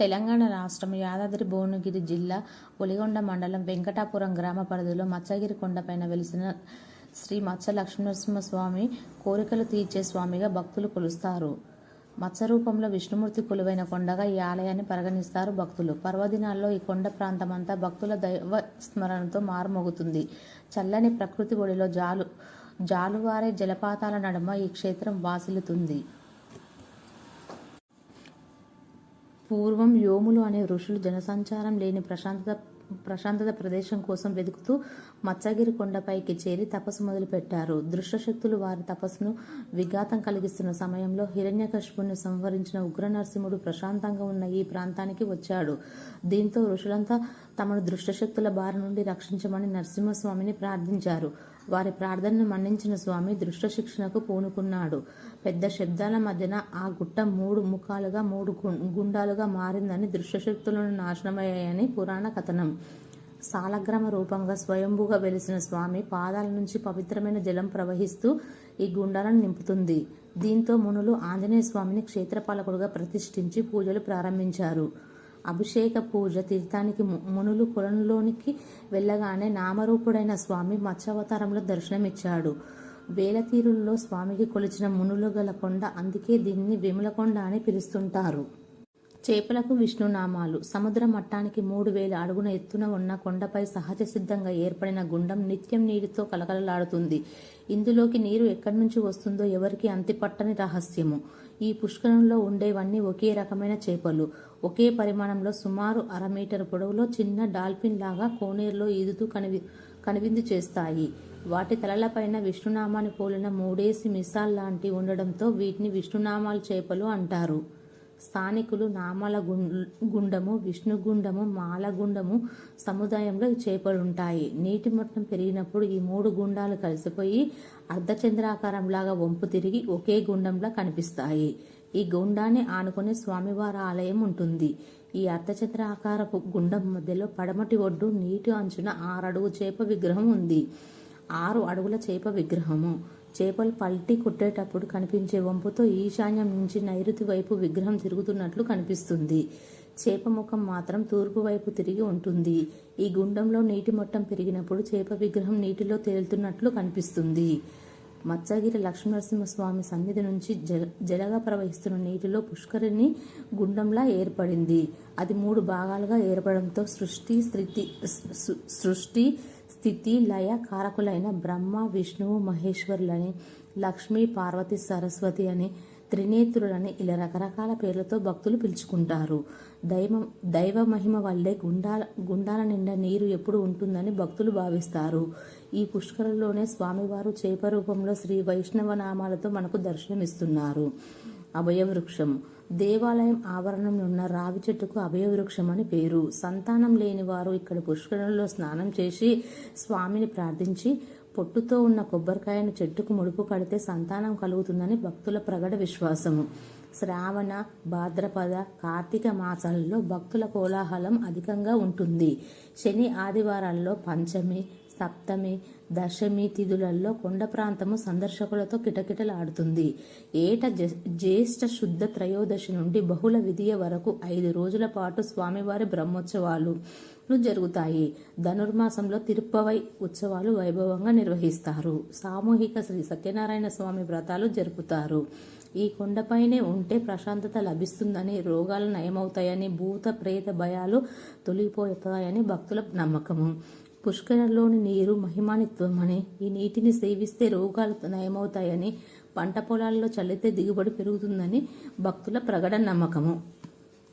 తెలంగాణ రాష్ట్రం యాదాద్రి భువనగిరి జిల్లా ఒలిగొండ మండలం వెంకటాపురం గ్రామ పరిధిలో మచ్చగిరి కొండపైన వెలిసిన శ్రీ మత్స్య లక్ష్మీనరసింహస్వామి కోరికలు తీర్చే స్వామిగా భక్తులు కొలుస్తారు. మత్స్య రూపంలో విష్ణుమూర్తి కొలువైన కొండగా ఈ ఆలయాన్ని పరిగణిస్తారు భక్తులు. పర్వదినాల్లో ఈ కొండ ప్రాంతమంతా భక్తుల దైవ స్మరణతో మారుమోగుతుంది. చల్లని ప్రకృతి ఒడిలో జాలు జాలువారే జలపాతాల నడుమ ఈ క్షేత్రం వాసిల్లుతుంది. పూర్వం యోములు అనే ఋషులు జనసంచారం లేని ప్రశాంతత ప్రశాంతత ప్రదేశం కోసం వెతుకుతూ మచ్చగిరి కొండపైకి చేరి తపస్సు మొదలుపెట్టారు. దృష్టశక్తులు వారి తపస్సును విఘాతం కలిగిస్తున్న సమయంలో హిరణ్యకశిపుని సంహరించిన ఉగ్ర నరసింహుడు ప్రశాంతంగా ఉన్న ఈ ప్రాంతానికి వచ్చాడు. దీంతో ఋషులంతా తమను దృష్టశక్తుల బారి నుండి రక్షించమని నరసింహస్వామిని ప్రార్థించారు. వారి ప్రార్థనను మన్నించిన స్వామి దృష్ట శిక్షణకు పూనుకున్నాడు. పెద్ద శబ్దాల మధ్యన ఆ గుట్ట మూడు ముఖాలుగా మూడు గుండాలుగా మారిందని దృష్టశక్తులను నాశనమయ్యాయని పురాణ కథనం. సాలగ్రామ రూపంగా స్వయంభూగా వెలిసిన స్వామి పాదాల నుంచి పవిత్రమైన జలం ప్రవహిస్తూ ఈ గుండాలను నింపుతుంది. దీంతో మునులు ఆంజనేయ స్వామిని క్షేత్రపాలకుడుగా ప్రతిష్ఠించి పూజలు ప్రారంభించారు. అభిషేక పూజ తీర్థానికి ము- మునులు కొలంలోనికి వెళ్ళగానే నామరూపుడైన స్వామి మత్స్యావతారంలో దర్శనమిచ్చాడు. వేలతీరుల్లో స్వామికి కొలిచిన మునులు గల కొండ అందుకే దీన్ని విమలకొండ అని పిలుస్తుంటారు. చేపలకు విష్ణునామాలు. సముద్ర మట్టానికి మూడు వేల అడుగున ఎత్తున ఉన్న కొండపై సహజ సిద్ధంగా ఏర్పడిన గుండం నిత్యం నీటితో కలకలలాడుతుంది. ఇందులోకి నీరు ఎక్కడి నుంచి వస్తుందో ఎవరికి అంతిపట్టని రహస్యము. ఈ పుష్కరంలో ఉండేవన్నీ ఒకే రకమైన చేపలు. ఒకే పరిమాణంలో సుమారు అర మీటర్ పొడవులో చిన్న డాల్ఫిన్ లాగా కోనేరులో ఈదుతూ కనివి కనువిందు చేస్తాయి. వాటి తలలపైన విష్ణునామాన్ని పోలిన మూడేసి మిసాల్ లాంటి ఉండడంతో వీటిని విష్ణునామాలు చేపలు అంటారు. స్థానికులు నామల గుండము విష్ణుగుండము మాలగుండము సముదాయంలో చేపలుంటాయి. నీటి మట్టం పెరిగినప్పుడు ఈ మూడు గుండాలు కలిసిపోయి అర్ధచంద్రాకారంలాగా వంపు తిరిగి ఒకే గుండంలా కనిపిస్తాయి. ఈ గుండాన్ని ఆనుకుని స్వామివారి ఆలయం ఉంటుంది. ఈ అర్ధచంద్రాకారపు గుండం మధ్యలో పడమటి ఒడ్డు నీటి అంచున ఆరడుగు చేప విగ్రహం ఉంది. ఆరు అడుగుల చేప విగ్రహము. చేపలు పల్టి కొట్టేటప్పుడు కనిపించే వంపుతో ఈశాన్యం నుంచి నైరుతి వైపు విగ్రహం తిరుగుతున్నట్లు కనిపిస్తుంది. చేప ముఖం మాత్రం తూర్పు వైపు తిరిగి ఉంటుంది. ఈ గుండంలో నీటి మొట్టం పెరిగినప్పుడు చేప విగ్రహం నీటిలో తేలుతున్నట్లు కనిపిస్తుంది. మత్స్యగిరి లక్ష్మీనరసింహస్వామి సన్నిధి నుంచి జల జలగా ప్రవహిస్తున్న నీటిలో పుష్కరిణి గుండంలా ఏర్పడింది. అది మూడు భాగాలుగా ఏర్పడంతో సృష్టి స్థితి సృష్టి స్థితి లయ కారకులైన బ్రహ్మ విష్ణువు మహేశ్వరులని లక్ష్మీ పార్వతి సరస్వతి అని త్రినేత్రులని ఇలా రకరకాల పేర్లతో భక్తులు పిలుచుకుంటారు. దైవ దైవ మహిమ వల్లే గుండాల గుండాల నిండా నీరు ఎప్పుడు ఉంటుందని భక్తులు భావిస్తారు. ఈ పుష్కరంలోనే స్వామివారు చేప రూపంలో శ్రీ వైష్ణవ నామాలతో మనకు దర్శనమిస్తున్నారు. అభయవృక్షం. దేవాలయం ఆవరణంలో ఉన్న రావి చెట్టుకు అభయవృక్షం అని పేరు. సంతానం లేని వారు ఇక్కడ పుష్కరంలో స్నానం చేసి స్వామిని ప్రార్థించి పొట్టుతో ఉన్న కొబ్బరికాయను చెట్టుకు ముడుపు కడితే సంతానం కలుగుతుందని భక్తుల ప్రగడ విశ్వాసము. శ్రావణ భాద్రపద కార్తీక మాసాలలో భక్తుల కోలాహలం అధికంగా ఉంటుంది. శని ఆదివారాల్లో పంచమి సప్తమి దశమి తిథులలో కొండ ప్రాంతము సందర్శకులతో కిటకిటలాడుతుంది. ఏట జ- జ్యేష్ఠ శుద్ధ త్రయోదశి నుండి బహుళ విధియ వరకు ఐదు రోజుల పాటు స్వామివారి బ్రహ్మోత్సవాలు జరుగుతాయి. ధనుర్మాసంలో తిరుప్పవై ఉత్సవాలు వైభవంగా నిర్వహిస్తారు. సామూహిక శ్రీ సత్యనారాయణ స్వామి వ్రతాలు జరుపుతారు. ఈ కొండపైనే ఉంటే ప్రశాంతత లభిస్తుందని రోగాలు నయమవుతాయని భూత ప్రేత భయాలు తొలిగిపోతాయని భక్తుల నమ్మకము. పుష్కరంలోని నీరు మహిమానిత్వమని ఈ నీటిని సేవిస్తే రోగాలు నయమవుతాయని పంట పొలాల్లో చల్లితే దిగుబడి పెరుగుతుందని భక్తుల ప్రగడ నమ్మకము.